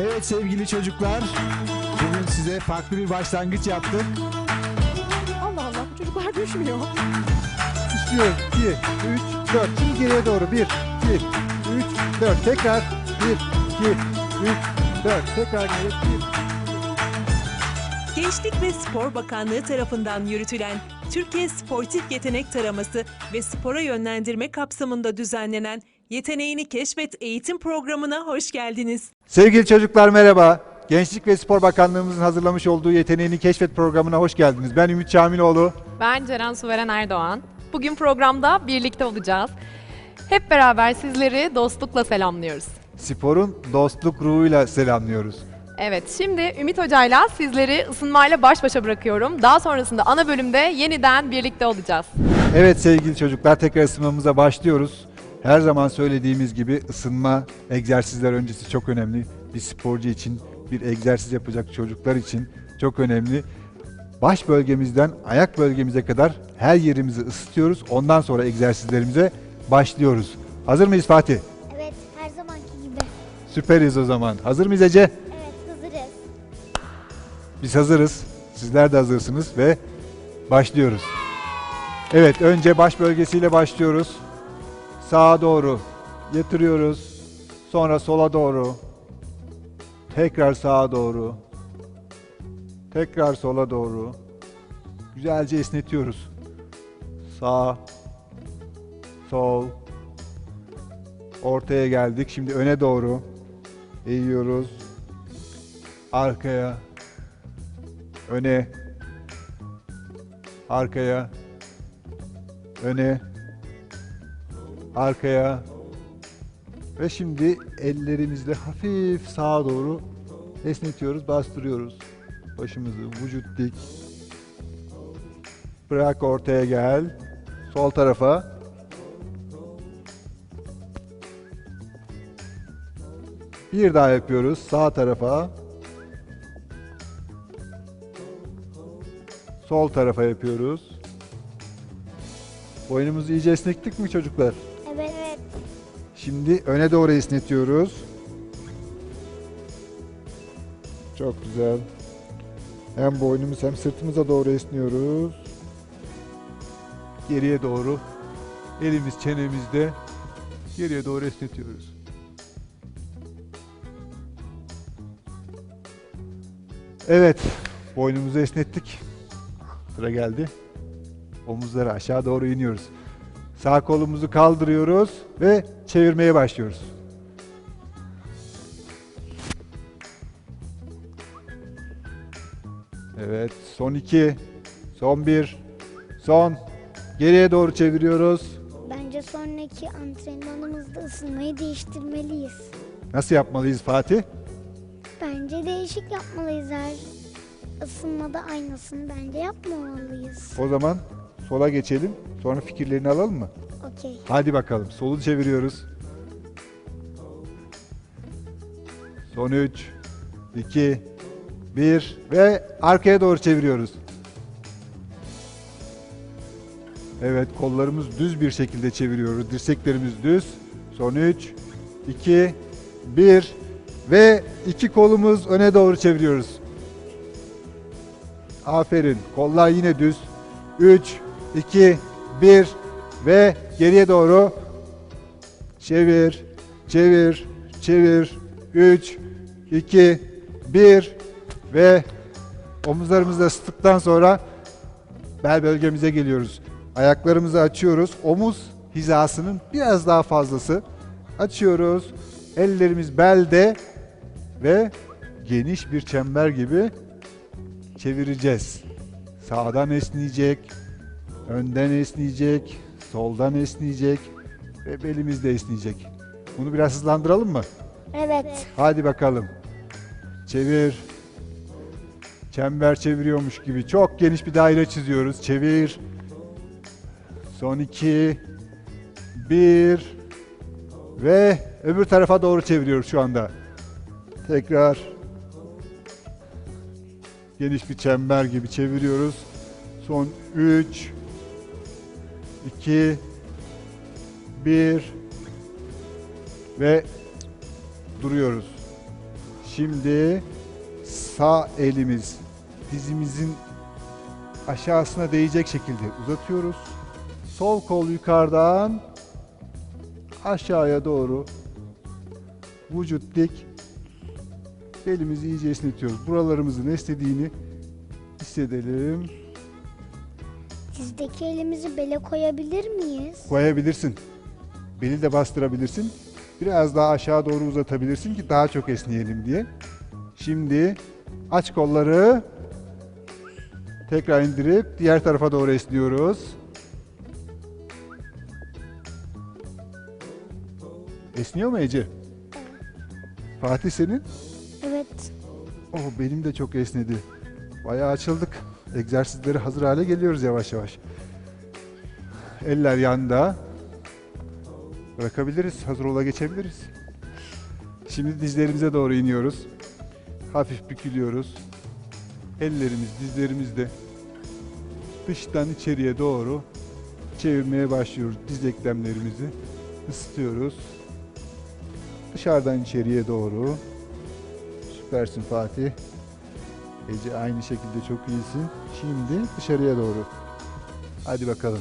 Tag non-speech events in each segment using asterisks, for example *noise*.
Evet sevgili çocuklar, bugün size farklı bir başlangıç yaptık. Allah Allah bu çocuklar düşmüyor. Düşüyor. 2, 3, 4. Şimdi geriye doğru. 1, 2, 3, 4. Tekrar. 1, 2, 3, 4. Tekrar geri. 1, Gençlik ve Spor Bakanlığı tarafından yürütülen Türkiye Sportif Yetenek Taraması ve spora yönlendirme kapsamında düzenlenen Yeteneğini Keşfet eğitim programına hoş geldiniz. Sevgili çocuklar merhaba. Gençlik ve Spor Bakanlığımızın hazırlamış olduğu Yeteneğini Keşfet programına hoş geldiniz. Ben Ümit Çamiloğlu. Ben Ceren Suveren Erdoğan. Bugün programda birlikte olacağız. Hep beraber sizleri dostlukla selamlıyoruz. Sporun dostluk ruhuyla selamlıyoruz. Evet, şimdi Ümit Hoca'yla sizleri ısınmayla baş başa bırakıyorum. Daha sonrasında ana bölümde yeniden birlikte olacağız. Evet sevgili çocuklar tekrar ısınmamıza başlıyoruz. Her zaman söylediğimiz gibi ısınma egzersizler öncesi çok önemli. Bir sporcu için, bir egzersiz yapacak çocuklar için çok önemli. Baş bölgemizden ayak bölgemize kadar her yerimizi ısıtıyoruz. Ondan sonra egzersizlerimize başlıyoruz. Hazır mıyız Fatih? Evet, her zamanki gibi. Süperiz o zaman. Hazır mıyız Ece? Evet, hazırız. Biz hazırız. Sizler de hazırsınız ve başlıyoruz. Evet, önce baş bölgesiyle başlıyoruz. Sağa doğru yatırıyoruz. Sonra sola doğru. Tekrar sağa doğru. Tekrar sola doğru. Güzelce esnetiyoruz. Sağ, sol, ortaya geldik. Şimdi öne doğru eğiyoruz. Arkaya, öne, arkaya, öne, arkaya ve şimdi ellerimizle hafif sağa doğru esnetiyoruz, bastırıyoruz. Başımızı vücut dik. Bırak ortaya gel. Sol tarafa. Bir daha yapıyoruz. Sağ tarafa. Sol tarafa yapıyoruz. Boynumuzu iyice esnettik mi çocuklar? Şimdi öne doğru esnetiyoruz. Çok güzel. Hem boynumuz hem sırtımıza doğru esniyoruz. Geriye doğru. Elimiz çenemizde. Geriye doğru esnetiyoruz. Evet. Boynumuzu esnettik. Sıra geldi. Omuzları aşağı doğru iniyoruz. Sağ kolumuzu kaldırıyoruz ve çevirmeye başlıyoruz. Evet, son iki, son bir, son. Geriye doğru çeviriyoruz. Bence sonraki antrenmanımızda ısınmayı değiştirmeliyiz. Nasıl yapmalıyız Fatih? Bence değişik yapmalıyız her ısınmada aynısını bence yapmamalıyız. O zaman sola geçelim. Sonra fikirlerini alalım mı? Okey. Hadi bakalım. Solu çeviriyoruz. Son 3, 2, 1 ve arkaya doğru çeviriyoruz. Evet kollarımız düz bir şekilde çeviriyoruz. Dirseklerimiz düz. Son 3, 2, 1 ve iki kolumuz öne doğru çeviriyoruz. Aferin. Kollar yine düz. 3, 2, 1 ve geriye doğru çevir, çevir, çevir. 3, 2, 1 ve omuzlarımızı da ısıttıktan sonra bel bölgemize geliyoruz. Ayaklarımızı açıyoruz. Omuz hizasının biraz daha fazlası. Açıyoruz. Ellerimiz belde ve geniş bir çember gibi çevireceğiz. Sağdan esneyecek, önden esneyecek, soldan esneyecek ve belimiz de esneyecek. Bunu biraz hızlandıralım mı? Evet. Hadi bakalım. Çevir. Çember çeviriyormuş gibi çok geniş bir daire çiziyoruz. Çevir. Son iki. Bir. Ve öbür tarafa doğru çeviriyoruz şu anda. Tekrar. Geniş bir çember gibi çeviriyoruz. Son 3 2 1 ve duruyoruz. Şimdi sağ elimiz dizimizin aşağısına değecek şekilde uzatıyoruz. Sol kol yukarıdan aşağıya doğru vücut dik belimizi iyice esnetiyoruz. Buralarımızın esnediğini hissedelim. Dizdeki elimizi bele koyabilir miyiz? Koyabilirsin. Beli de bastırabilirsin. Biraz daha aşağı doğru uzatabilirsin ki daha çok esneyelim diye. Şimdi aç kolları. Tekrar indirip diğer tarafa doğru esniyoruz. Esniyor mu Ece? Fatih senin? Evet. Oh benim de çok esnedi. Bayağı açıldık. Egzersizlere hazır hale geliyoruz yavaş yavaş. Eller yanda. Bırakabiliriz. Hazır ola geçebiliriz. Şimdi dizlerimize doğru iniyoruz. Hafif bükülüyoruz. Ellerimiz dizlerimizde dıştan içeriye doğru çevirmeye başlıyoruz. Diz eklemlerimizi ısıtıyoruz. Dışarıdan içeriye doğru. Süpersin Fatih. Ece aynı şekilde çok iyisin. Şimdi dışarıya doğru. Hadi bakalım.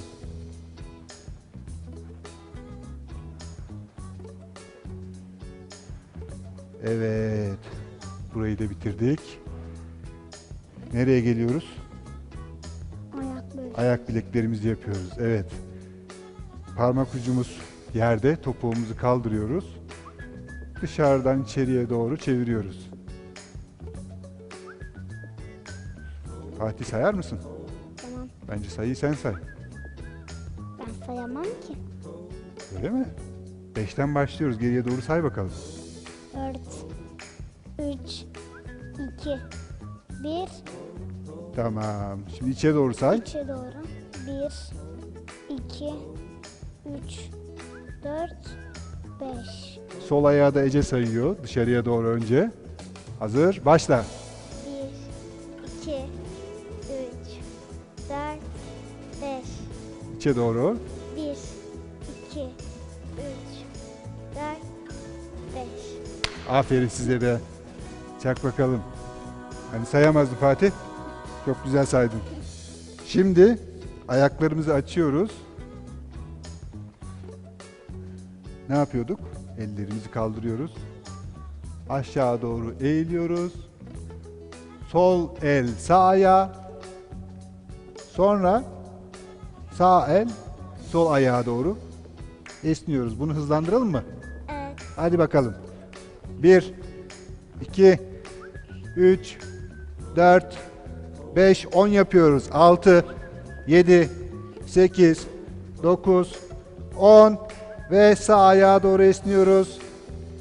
Evet. Burayı da bitirdik. Nereye geliyoruz? Ayak böyle. Ayak bileklerimizi yapıyoruz. Evet. Parmak ucumuz yerde. Topuğumuzu kaldırıyoruz. Dışarıdan içeriye doğru çeviriyoruz. Fatih sayar mısın? Tamam. Bence sayıyı sen say. Ben sayamam ki. Öyle mi? Beşten başlıyoruz. Geriye doğru say bakalım. 4, 3, 2, 1, Tamam. Şimdi içe doğru say. 3'e doğru. 1, 2, 3, 4, 5. Sol ayağı da Ece sayıyor. Dışarıya doğru önce. Hazır. Başla. 1, 2, 3, 4, 5. İçe doğru. 1, 2, 3, 4, 5. Aferin size de. Çak bakalım. Hani sayamazdı Fatih. Çok güzel saydın. Şimdi ayaklarımızı açıyoruz. Ne yapıyorduk? Ellerimizi kaldırıyoruz. Aşağı doğru eğiliyoruz. Sol el sağ ayağa. Sonra sağ el sol ayağa doğru esniyoruz. Bunu hızlandıralım mı? Evet. Hadi bakalım. 1, 2, 3, 4, 5, 10 yapıyoruz. 6, 7, 8, 9, 10 ve sağ ayağa doğru esniyoruz.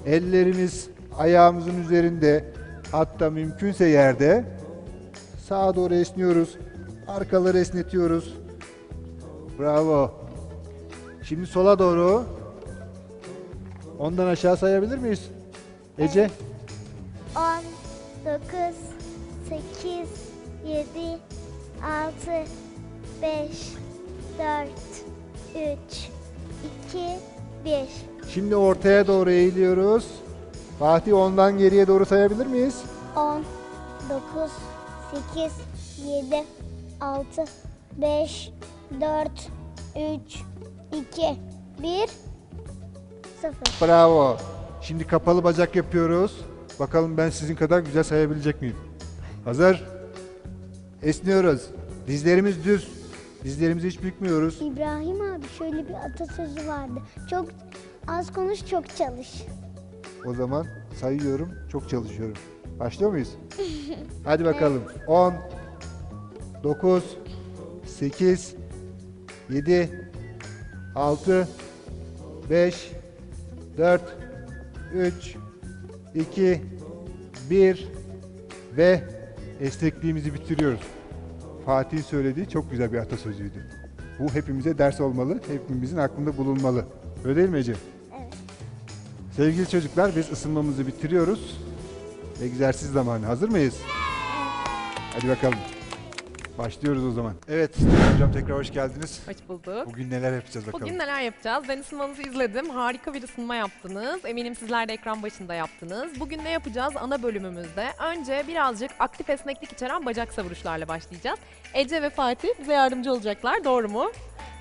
Ellerimiz ayağımızın üzerinde hatta mümkünse yerde. Sağa doğru esniyoruz. Arkaları esnetiyoruz. Bravo. Şimdi sola doğru. Ondan aşağı sayabilir miyiz? Ece? 10, 9, 8, 7, 6, 5, 4, 3, 2, 1. Şimdi ortaya doğru eğiliyoruz. Fatih ondan geriye doğru sayabilir miyiz? 10, 9, 8, 7, 6, 5, 4, 3, 2, 1, 0. Bravo. Şimdi kapalı bacak yapıyoruz. Bakalım ben sizin kadar güzel sayabilecek miyim? Hazır. Esniyoruz. Dizlerimiz düz. Dizlerimizi hiç bükmüyoruz. İbrahim abi şöyle bir atasözü vardı. Çok az konuş çok çalış. O zaman sayıyorum. Çok çalışıyorum. Başlıyor muyuz? *laughs* Hadi bakalım. 10 9 8 7 6 5 4 3 2 1 ve esnekliğimizi bitiriyoruz. Fatih'in söylediği çok güzel bir atasözüydü. Bu hepimize ders olmalı, hepimizin aklında bulunmalı. Öyle değil mi Ece? Evet. Sevgili çocuklar biz ısınmamızı bitiriyoruz. Egzersiz zamanı. Hazır mıyız? Hadi bakalım. Başlıyoruz o zaman. Evet hocam tekrar hoş geldiniz. Hoş bulduk. Bugün neler yapacağız bakalım. Bugün neler yapacağız? Ben ısınmanızı izledim. Harika bir ısınma yaptınız. Eminim sizler de ekran başında yaptınız. Bugün ne yapacağız ana bölümümüzde? Önce birazcık aktif esneklik içeren bacak savuruşlarla başlayacağız. Ece ve Fatih bize yardımcı olacaklar. Doğru mu?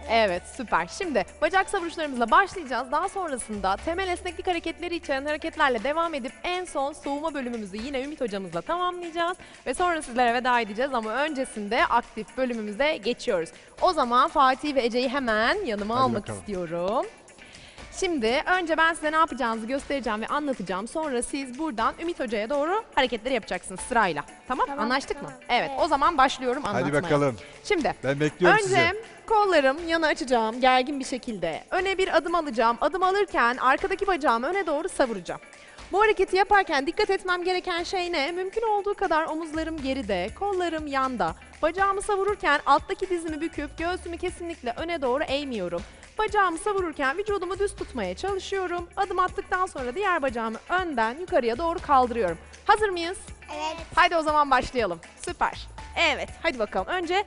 Evet süper. Şimdi bacak savuruşlarımızla başlayacağız. Daha sonrasında temel esneklik hareketleri içeren hareketlerle devam edip en son soğuma bölümümüzü yine Ümit hocamızla tamamlayacağız. Ve sonra sizlere veda edeceğiz ama öncesinde aktif bölümümüze geçiyoruz. O zaman Fatih ve Ece'yi hemen yanıma Hadi almak bakalım. istiyorum. Şimdi önce ben size ne yapacağınızı göstereceğim ve anlatacağım. Sonra siz buradan Ümit Hoca'ya doğru hareketleri yapacaksınız sırayla. Tamam? Tamam, Anlaştık tamam. mı? Evet. Evet. O zaman başlıyorum anlatmaya. Hadi bakalım. Şimdi Ben bekliyorum Önce sizi. kollarım yana açacağım gergin bir şekilde. Öne bir adım alacağım. Adım alırken arkadaki bacağımı öne doğru savuracağım. Bu hareketi yaparken dikkat etmem gereken şey ne? Mümkün olduğu kadar omuzlarım geride, kollarım yanda. Bacağımı savururken alttaki dizimi büküp göğsümü kesinlikle öne doğru eğmiyorum. Bacağımı savururken vücudumu düz tutmaya çalışıyorum. Adım attıktan sonra diğer bacağımı önden yukarıya doğru kaldırıyorum. Hazır mıyız? Evet. Haydi o zaman başlayalım. Süper. Evet, hadi bakalım. Önce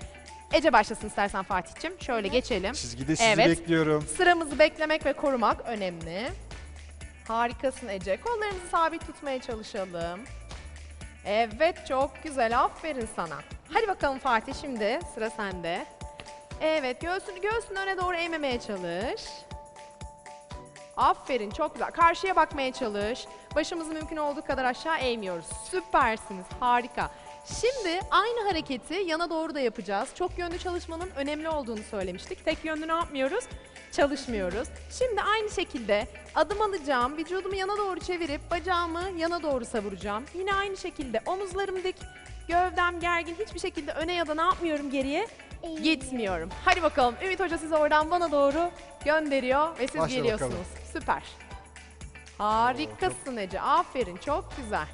Ece başlasın istersen Fatih'cim. Şöyle geçelim. Çizgide sizi Evet. bekliyorum. Sıramızı beklemek ve korumak önemli. Harikasın Ece. Kollarımızı sabit tutmaya çalışalım. Evet, çok güzel. Aferin sana. Hadi bakalım Fatih şimdi sıra sende. Evet, göğsünü göğsünü öne doğru eğmemeye çalış. Aferin, çok güzel. Karşıya bakmaya çalış. Başımızı mümkün olduğu kadar aşağı eğmiyoruz. Süpersiniz, harika. Şimdi aynı hareketi yana doğru da yapacağız. Çok yönlü çalışmanın önemli olduğunu söylemiştik. Tek yönlü ne yapmıyoruz? Çalışmıyoruz. Şimdi aynı şekilde adım alacağım, vücudumu yana doğru çevirip bacağımı yana doğru savuracağım. Yine aynı şekilde omuzlarım dik, gövdem gergin, hiçbir şekilde öne ya da ne yapmıyorum geriye? Gitmiyorum. Hadi bakalım Ümit Hoca sizi oradan bana doğru gönderiyor ve siz Başla geliyorsunuz. bakalım. Süper. Harikasın Ece. Aferin. Çok güzel.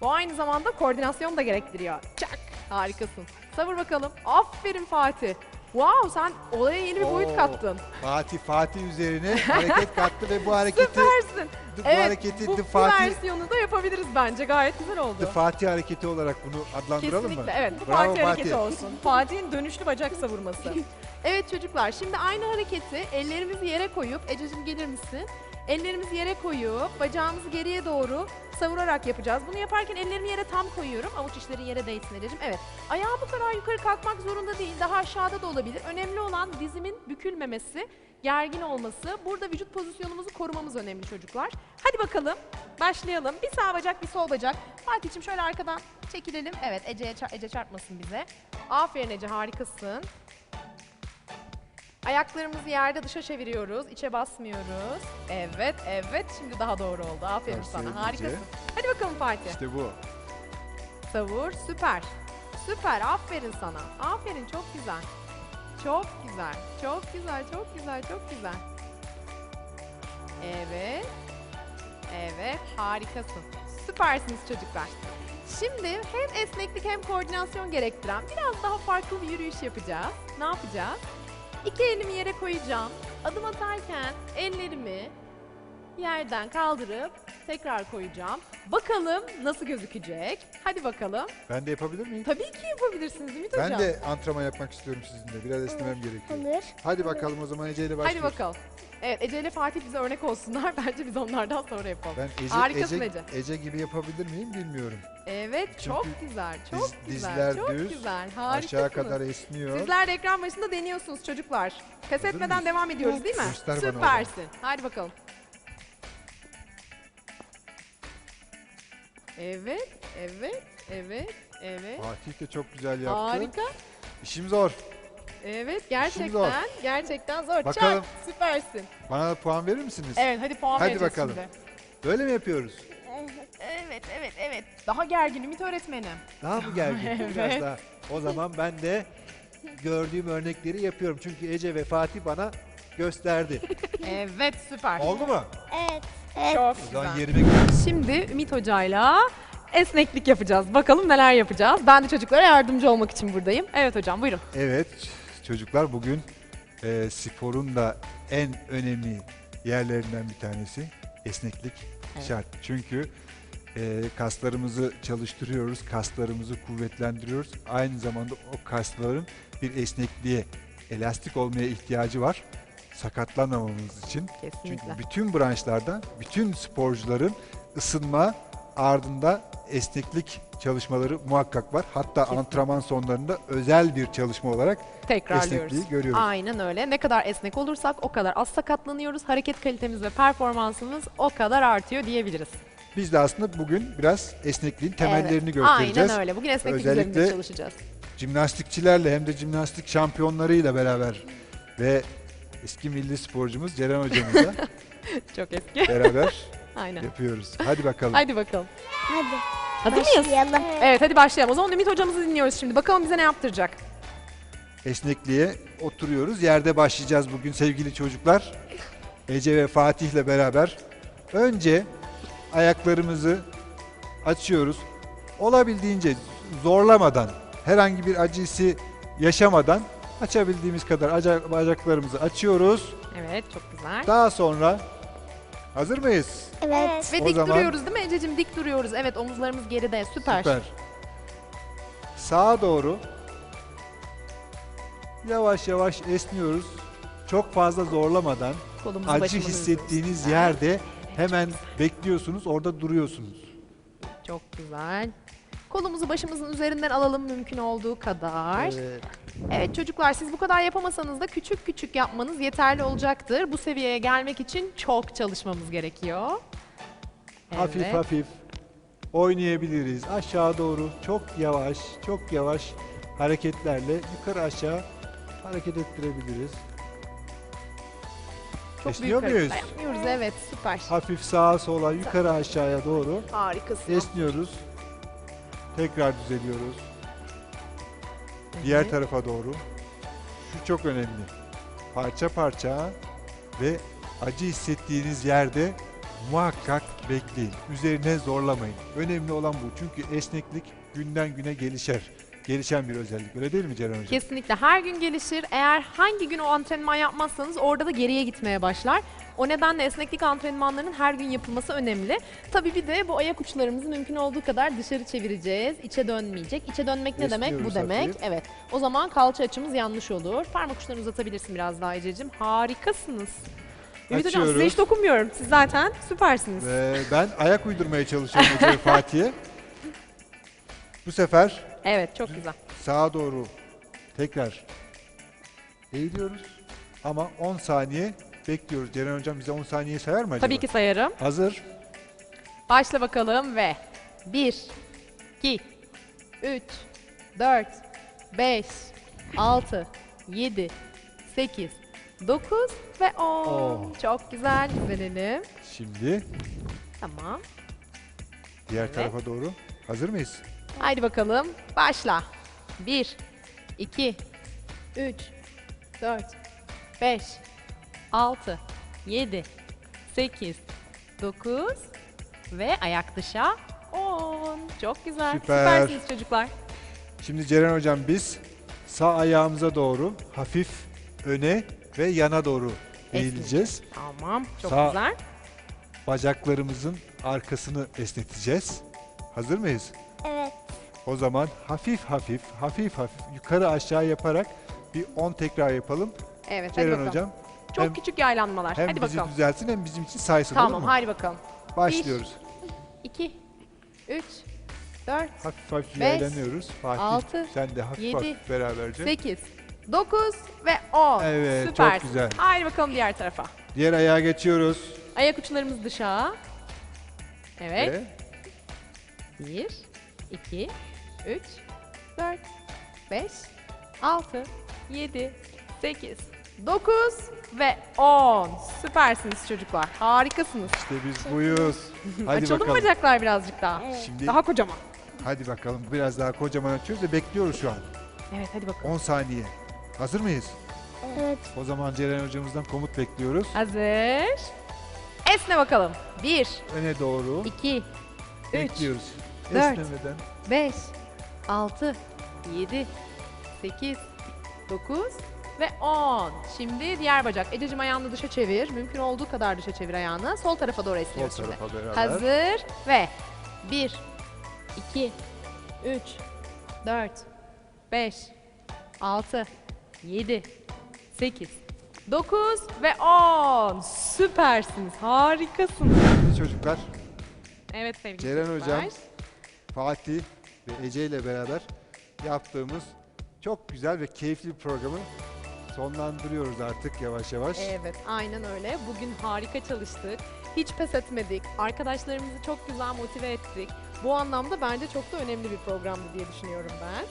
Bu aynı zamanda koordinasyon da gerektiriyor. Çak. Harikasın. Savur bakalım. Aferin Fatih. Wow sen olaya yeni bir boyut Oo. kattın. Fatih Fatih üzerine hareket kattı ve bu hareketi Süpersin. bu Evet hareketi bu, The bu Fatih versiyonu da yapabiliriz bence. Gayet güzel oldu. The Fatih hareketi olarak bunu adlandıralım Kesinlikle mı? evet bu Bravo Fatih hareketi olsun. Fatih'in dönüşlü bacak savurması. *laughs* evet çocuklar şimdi aynı hareketi ellerimizi yere koyup Ececiğim gelir misin? Ellerimizi yere koyup bacağımızı geriye doğru savurarak yapacağız. Bunu yaparken ellerimi yere tam koyuyorum. Avuç içlerin yere değsin Ececiğim. Evet. Ayağım bu kadar yukarı kalkmak zorunda değil. Daha aşağıda da olabilir. Önemli olan dizimin bükülmemesi, gergin olması. Burada vücut pozisyonumuzu korumamız önemli çocuklar. Hadi bakalım. Başlayalım. Bir sağ bacak, bir sol bacak. Fatih'ciğim şöyle arkadan çekilelim. Evet, Ece'ye Ece çarpmasın bize. Aferin Ece, harikasın. Ayaklarımızı yerde dışa çeviriyoruz. içe basmıyoruz. Evet, evet. Şimdi daha doğru oldu. Aferin Ters sana. çevirince. Harikasın. Hadi bakalım Fatih. İşte bu. Savur. Süper. Süper. Aferin sana. Aferin. Çok güzel. Çok güzel. Çok güzel. Çok güzel. Çok güzel. Evet. Evet. Harikasın. Süpersiniz çocuklar. Şimdi hem esneklik hem koordinasyon gerektiren biraz daha farklı bir yürüyüş yapacağız. Ne yapacağız? İki elimi yere koyacağım. Adım atarken ellerimi yerden kaldırıp tekrar koyacağım. Bakalım nasıl gözükecek? Hadi bakalım. Ben de yapabilir miyim? Tabii ki yapabilirsiniz Ümit Hocam. Ben de antrenman yapmak istiyorum sizinle. Biraz esnemem gerekiyor. Olur. Hadi bakalım o zaman Ece ile Hadi başlıyoruz. bakalım. Evet Ece ile Fatih bize örnek olsunlar. *laughs* Bence biz onlardan sonra yapalım. Ben Ece, Harikasın Ece, Ece. Ece gibi yapabilir miyim bilmiyorum. Evet Çünkü çok güzel. Çok Diz- güzel. dizler çok düz, güzel. Harikasınız. Aşağı kadar esniyor. Sizler de ekran başında deniyorsunuz çocuklar. Pes Hazır etmeden mıyız? devam ediyoruz değil mi? Göster bana o zaman. Süpersin. Hadi bakalım. Evet, evet, evet, evet. Fatih de çok güzel yaptı. Harika. İşim zor. Evet, zor. gerçekten, gerçekten zor. Bakalım. Çak, süpersin. Bana da puan verir misiniz? Evet, hadi puan Hadi vereceğiz bakalım. şimdi. Böyle mi yapıyoruz? Evet, evet, evet. Daha gergin Ümit öğretmenim. Daha mı gergin? *laughs* Evet. Biraz daha. O zaman ben de gördüğüm örnekleri yapıyorum. Çünkü Ece ve Fatih bana gösterdi. *laughs* Evet, süper. Oldu mu? Evet. Evet. Çok güzel. Şimdi Ümit Hoca'yla esneklik yapacağız. Bakalım neler yapacağız. Ben de çocuklara yardımcı olmak için buradayım. Evet hocam buyurun. Evet çocuklar bugün e, sporun da en önemli yerlerinden bir tanesi esneklik Evet. şart. Çünkü e, kaslarımızı çalıştırıyoruz, kaslarımızı kuvvetlendiriyoruz. Aynı zamanda o kasların bir esnekliğe, elastik olmaya ihtiyacı var. Sakatlanmamamız için. Kesinlikle. Çünkü bütün branşlarda, bütün sporcuların ısınma ardında esneklik çalışmaları muhakkak var. Hatta Kesinlikle. antrenman sonlarında özel bir çalışma olarak Tekrarlıyoruz. esnekliği görüyoruz. Aynen öyle. Ne kadar esnek olursak o kadar az sakatlanıyoruz. Hareket kalitemiz ve performansımız o kadar artıyor diyebiliriz. Biz de aslında bugün biraz esnekliğin temellerini Evet, göstereceğiz. Aynen öyle. Bugün esneklik Özellikle- üzerinde çalışacağız. Jimnastikçilerle hem de jimnastik şampiyonlarıyla beraber ve eski milli sporcumuz Ceren hocamızla *laughs* Çok eski. beraber *laughs* Aynen. yapıyoruz. Hadi bakalım. Haydi bakalım. Hadi Hazır mıyız? başlayalım. Evet hadi başlayalım. O zaman Ümit hocamızı dinliyoruz şimdi. Bakalım bize ne yaptıracak? Esnekliğe oturuyoruz. Yerde başlayacağız bugün sevgili çocuklar. Ece ve Fatih'le beraber. Önce ayaklarımızı açıyoruz. Olabildiğince zorlamadan, herhangi bir acı hissi yaşamadan açabildiğimiz kadar aca- bacaklarımızı açıyoruz. Evet çok güzel. Daha sonra hazır mıyız? Evet. Ve O dik zaman- duruyoruz değil mi Ececiğim? Dik duruyoruz. Evet omuzlarımız geride. Süper. Süper. Sağa doğru yavaş yavaş esniyoruz. Çok fazla zorlamadan Kolumuzu acı hissettiğiniz üzerimize. yerde hemen bekliyorsunuz, orada duruyorsunuz. Çok güzel. Kolumuzu başımızın üzerinden alalım mümkün olduğu kadar. Evet. Evet çocuklar siz bu kadar yapamasanız da küçük küçük yapmanız yeterli olacaktır. Bu seviyeye gelmek için çok çalışmamız gerekiyor. Hafif Evet. hafif oynayabiliriz. Aşağı doğru çok yavaş, çok yavaş hareketlerle yukarı aşağı hareket ettirebiliriz. Çok Esniyor büyük muyuz? yapmıyoruz evet süper. Hafif sağa sola, yukarı aşağıya doğru Harikasın. esniyoruz. Tekrar düzeliyoruz. Diğer tarafa doğru. Şu çok önemli. Parça parça ve acı hissettiğiniz yerde muhakkak bekleyin. Üzerine zorlamayın. Önemli olan bu. Çünkü esneklik günden güne gelişer. Gelişen bir özellik. Öyle değil mi Ceren Hocam? Kesinlikle her gün gelişir. Eğer hangi gün o antrenman yapmazsanız orada da geriye gitmeye başlar. O nedenle esneklik antrenmanlarının her gün yapılması önemli. Tabii bir de bu ayak uçlarımızı mümkün olduğu kadar dışarı çevireceğiz. İçe dönmeyecek. İçe dönmek ne demek? Bu demek. hafif. Evet. O zaman kalça açımız yanlış olur. Parmak uçlarını uzatabilirsin biraz daha Ececiğim. Harikasınız. Ümit Hocam size hiç dokunmuyorum. Siz zaten süpersiniz. Ve ben ayak uydurmaya çalışıyorum Fatih'e. Bu sefer Evet çok güzel. sağa doğru tekrar eğiliyoruz. Ama 10 saniye bekliyoruz. Ceren Hocam bize 10 saniye sayar mı acaba? Tabii ki sayarım. Hazır. Başla bakalım ve 1, 2, 3, 4, 5, 6, 7, 8, 9 ve 10. On. Çok güzel düzelelim. Şimdi Tamam. diğer Evet. tarafa doğru. Hazır mıyız? Haydi bakalım. Başla. 1, 2, 3, 4, 5, 6, 7, 8, 9 ve ayak dışa 10. Çok güzel. Süper. Süpersiniz çocuklar. Şimdi Ceren Hocam biz sağ ayağımıza doğru hafif öne ve yana doğru eğileceğiz. Tamam. Çok Sağ- güzel. Bacaklarımızın arkasını esneteceğiz. Hazır mıyız? Evet. O zaman hafif hafif, hafif hafif yukarı aşağı yaparak bir 10 tekrar yapalım. Evet hadi Ceren bakalım. Hocam Çok hem- küçük yaylanmalar. hem hadi bizi bakalım. düzelsin hem bizim için saysın olur Tamam mu? hadi bakalım. Başlıyoruz. 2, 3, 4, Hafif hafif Beş, yaylanıyoruz. Fatih altı, sen de hafif yedi, hafif beraberce. 8, 9 ve 10. Evet, çok Süpersin. güzel. Haydi bakalım diğer tarafa. Diğer ayağa geçiyoruz. Ayak uçlarımız dışa. Evet. Ve 1, 2, 3, 4, 5, 6, 7, 8, 9 ve 10. Süpersiniz çocuklar. Harikasınız. işte biz buyuz. Hadi Açalım bakalım. bacaklar birazcık daha. Şimdi Daha kocaman. hadi bakalım biraz daha kocaman açıyoruz ve bekliyoruz şu an. Evet hadi bakalım. 10 saniye. Hazır mıyız? Evet. O zaman Ceren hocamızdan komut bekliyoruz. Hazır. Esne bakalım. 1, Öne doğru 2, 3, bekliyoruz. dört. Esnemeden. 5, 6, 7, 8, 9 ve 10. Şimdi diğer bacak. Ececiğim ayağını dışa çevir. Mümkün olduğu kadar dışa çevir ayağını. Sol tarafa doğru Sol esniyoruz şimdi. tarafa beraber. Hazır ve 1, 2, 3, 4, 5, 6, 7, 8, 9 ve 10. Süpersiniz. Harikasınız. Şimdi çocuklar Evet sevgili Ceren çocuklar. Hocam, Fatih ve Ece ile beraber yaptığımız çok güzel ve keyifli bir programı sonlandırıyoruz artık yavaş yavaş. Evet, aynen öyle. Bugün harika çalıştık. Hiç pes etmedik. Arkadaşlarımızı çok güzel motive ettik. Bu anlamda bence çok da önemli bir programdı diye düşünüyorum ben.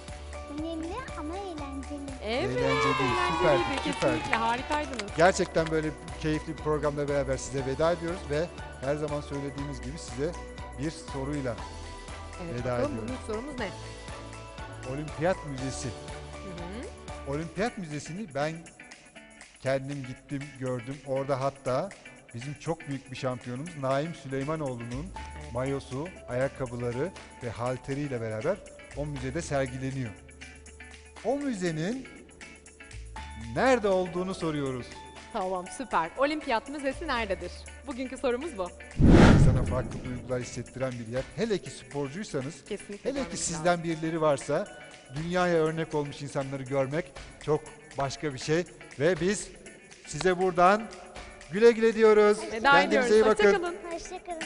Önemli ama eğlenceli. Evet, Eğlenceliydi, eğlenceliydi. süperdi. Kesinlikle harikaydınız. Gerçekten böyle keyifli bir programla beraber size veda ediyoruz ve her zaman söylediğimiz gibi size bir soruyla Evet, Veda bakalım ediyoruz. bugünkü sorumuz ne? Olimpiyat Müzesi. Hı hı. Olimpiyat Müzesi'ni ben kendim gittim gördüm. Orada hatta bizim çok büyük bir şampiyonumuz Naim Süleymanoğlu'nun mayosu, ayakkabıları ve halteriyle beraber o müzede sergileniyor. O müzenin nerede olduğunu soruyoruz. Tamam, süper. Olimpiyat Müzesi nerededir? Bugünkü sorumuz bu. Sana farklı duygular hissettiren bir yer. Hele ki sporcuysanız, Kesinlikle. hele ki sizden birileri varsa dünyaya örnek olmuş insanları görmek çok başka bir şey. Ve biz size buradan güle güle diyoruz. Veda Kendinize iyi ediyoruz. bakın. Hoşçakalın. Hoşçakalın.